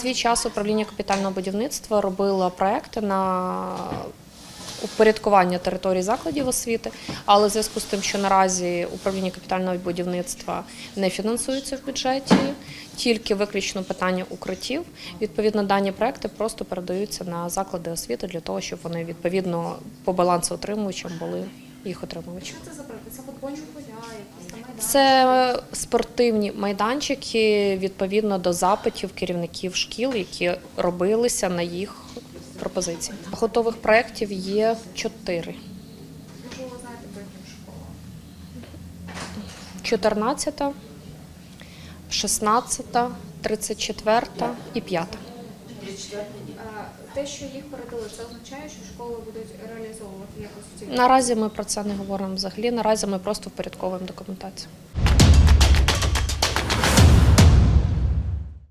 свій час управління капітального будівництва робило проекти на упорядкування території закладів освіти, але в зв'язку з тим, що наразі управління капітального будівництва не фінансується в бюджеті, тільки виключно питання укриттів. Відповідно, дані проекти просто передаються на заклади освіти для того, щоб вони відповідно по балансоутримувачам були їх отримувачі. Що це за проекти? Це футбольні поля, якісь там майданчики? Це спортивні майданчики відповідно до запитів керівників шкіл, які робилися на їх пропозиції. Готових проєктів є чотири: Можливо, ви знаєте про яким школам? 14, 16, 34 і 5. Те, що їх передали, це означає, що школи будуть реалізовувати якось ці Наразі ми про це не говоримо взагалі. Наразі ми просто впорядковуємо документацію.